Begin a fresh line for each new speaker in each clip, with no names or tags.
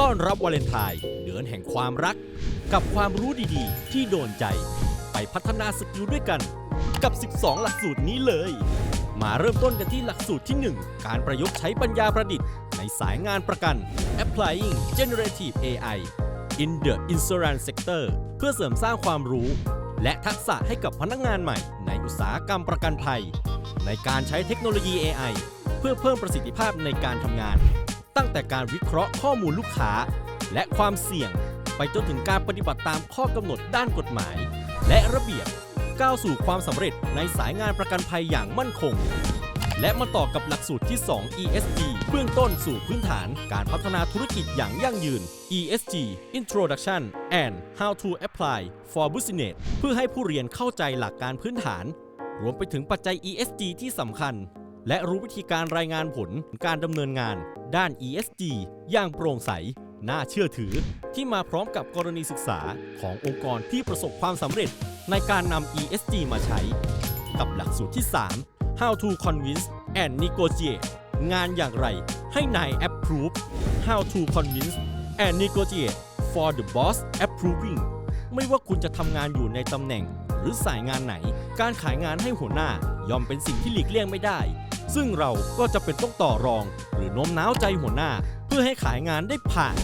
ต้อนรับวาเลนไทน์เดือนแห่งความรัก กับความรู้ดีๆ ที่โดนใจ ไปพัฒนาสกิลด้วยกัน กับ 12 หลักสูตรนี้เลย มาเริ่มต้นกันที่หลักสูตรที่ 1 การประยุกต์ใช้ปัญญาประดิษฐ์ ในสายงานประกัน Applying Generative AI in the Insurance Sector เพื่อเสริมสร้างความรู้ และทักษะให้กับพนักงานใหม่ในอุตสาหกรรมประกันภัย ในการใช้เทคโนโลยี AI เพื่อเพิ่มประสิทธิภาพในการทำงาน ตั้งแต่การวิเคราะห์ข้อมูลลูกค้า และความเสี่ยงไปจนถึงการปฏิบัติตามข้อกำหนดด้านกฎหมาย และระเบียบก้าวสู่ความสำเร็จในสายงานประกันภัยอย่างมั่นคง และมาต่อกับหลักสูตรที่ 2 ESG เบื้องต้นสู่พื้นฐานการพัฒนาธุรกิจอย่างยั่งยืน ESG Introduction and How to Apply for Business เพื่อให้ผู้เรียนเข้าใจหลักการพื้นฐาน รวมไปถึงปัจจัย ESG ที่สำคัญ และรู้วิธีการรายงานผลการดำเนินงาน ด้าน ESG อย่างโปร่งใส น่าเชื่อถือ ที่มาพร้อมกับกรณีศึกษาขององค์กรที่ประสบความสำเร็จในการนำ ESG มาใช้ กับหลักสูตรที่ 3 How to convince and negotiate งานอย่างไรให้นาย approve How to convince and negotiate for the boss approving ไม่ว่าคุณจะทำงานอยู่ในตำแหน่ง หรือสายงานไหน การขายงานให้หัวหน้าย่อมเป็นสิ่งที่หลีกเลี่ยงไม่ได้ ซึ่งเราก็จะเป็นต้องต่อรอง หรือโน้มน้าวใจหัวหน้า เพื่อให้ขายงานได้ผ่าน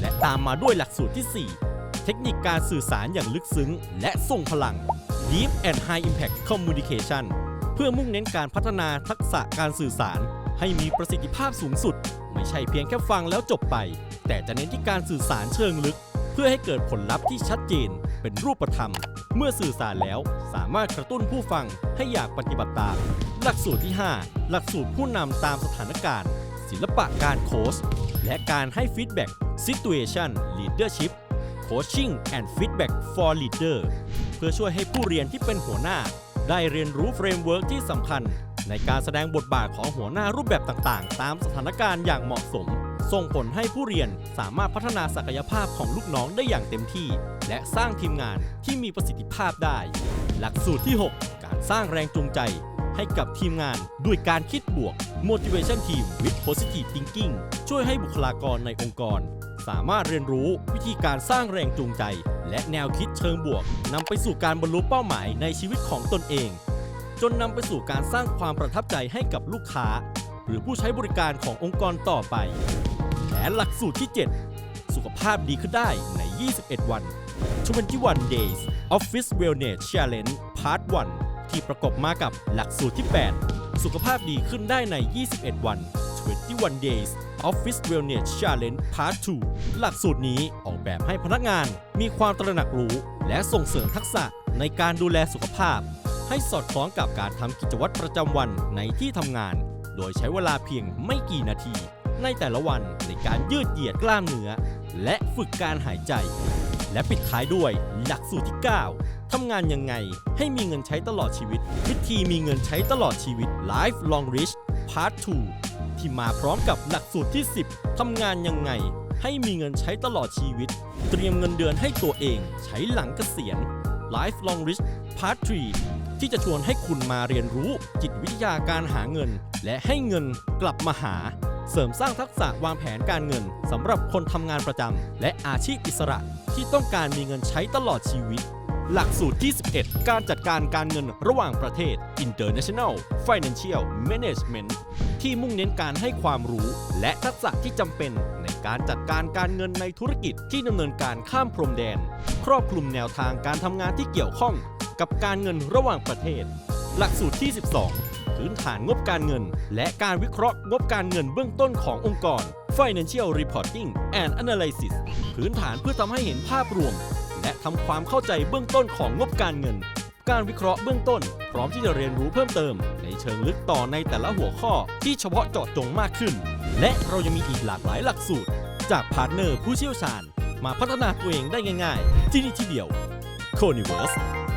และตามมาด้วยหลักสูตรที่ 4 เทคนิคการสื่อสารอย่างลึกซึ้ง และทรงพลัง Deep and High Impact Communication เพื่อมุ่งเน้นการพัฒนาทักษะการสื่อสาร ให้มีประสิทธิภาพสูงสุด ไม่ใช่เพียงแค่ฟังแล้วจบไป แต่จะเน้นที่การสื่อสารเชิงลึก พื่อให้เกิดผลลัพธ์ที่ชัดเจน เป็นรูปธรรม เมื่อสื่อสารแล้วสามารถกระตุ้นผู้ฟังให้อยากปฏิบัติตาม หลักสูตรที่ 5 หลักสูตรผู้นำตามสถานการณ์ ศิลปะการโค้ชและการให้ฟีดแบ็ก Situation Leadership Coaching and Feedback for Leader เพื่อช่วยให้ผู้เรียนที่เป็นหัวหน้า ได้เรียนรู้เฟรมเวิร์กที่สำคัญ ในการแสดงบทบาทของหัวหน้ารูปแบบต่างๆ ตามสถานการณ์อย่างเหมาะสม ส่งผลให้ผู้เรียนสามารถพัฒนาศักยภาพของลูกน้องได้อย่างเต็มที่ และสร้างทีมงานที่มีประสิทธิภาพได้ หลักสูตรที่ 6 การสร้างแรงจูงใจ ให้กับทีมงานด้วยการคิดบวก motivation team with positive thinking ช่วยให้บุคลากรในองค์กร สามารถเรียนรู้วิธีการสร้างแรงจูงใจ และแนวคิดเชิงบวกนำไปสู่การบรรลุเป้าหมายในชีวิตของตนเอง จนนำไปสู่การสร้างความประทับใจให้กับลูกค้า หรือผู้ใช้บริการขององค์กรต่อไป และหลักสูตรที่ 7 สุขภาพดีขึ้นได้ใน 21 วัน 21 days Office Wellness Challenge Part 1 ที่ประกอบมากับหลักสูตรที่ 8 สุขภาพดีขึ้นได้ใน 21 วัน 21 days Office Wellness Challenge Part 2 หลักสูตรนี้ออกแบบให้พนักงานมีความตระหนักรู้ และส่งเสริมทักษะในการดูแลสุขภาพ ให้สอดคล้องกับการทำกิจวัตรประจำวันในที่ทำงาน โดยใช้เวลาเพียงไม่กี่นาที ในแต่ละวันในการยืดเหยียดกล้ามเนื้อ และฝึกการหายใจ และปิดท้ายด้วยหลักสูตรที่ 9 ทำงานยังไงให้มีเงินใช้ตลอดชีวิต วิธีมีเงินใช้ตลอดชีวิต Life Long Rich Part 2 ที่มาพร้อมกับหลักสูตรที่ 10 ทำงานยังไงให้มีเงินใช้ตลอดชีวิต เตรียมเงินเดือนให้ตัวเองใช้หลังเกษียณ Life Long Rich Part 3 ที่จะชวนให้คุณมาเรียนรู้จิตวิทยาการหาเงิน และให้เงินกลับมาหา เสริมสร้างทักษะวางแผนการเงินสำหรับคนทำงานประจำและอาชีพอิสระที่ต้องการมีเงินใช้ตลอดชีวิต หลักสูตรที่ 11 การจัดการการเงินระหว่างประเทศ International Financial Management ที่มุ่งเน้นการให้ความรู้และทักษะที่จำเป็นในการจัดการการเงินในธุรกิจที่ดำเนินการข้ามพรมแดน ครอบคลุมแนวทางการทำงานที่เกี่ยวข้อง กับการเงินระหว่างประเทศ หลักสูตรที่ 12 พื้นฐานงบการเงิน และการวิเคราะห์งบการเงินเบื้องต้นขององค์กร Financial Reporting and Analysis พื้นฐานเพื่อทำให้เห็นภาพรวม และทำความเข้าใจเบื้องต้นของงบการเงิน การวิเคราะห์เบื้องต้น พร้อมที่จะเรียนรู้เพิ่มเติม ในเชิงลึกต่อในแต่ละหัวข้อที่เฉพาะเจาะจงมากขึ้น และเรายังมีอีกหลากหลายหลักสูตร จากพาร์ทเนอร์ผู้เชี่ยวชาญ มาพัฒนาตัวเองได้ง่าย ๆ ที่นี่ที่เดียว c o n i v e r s e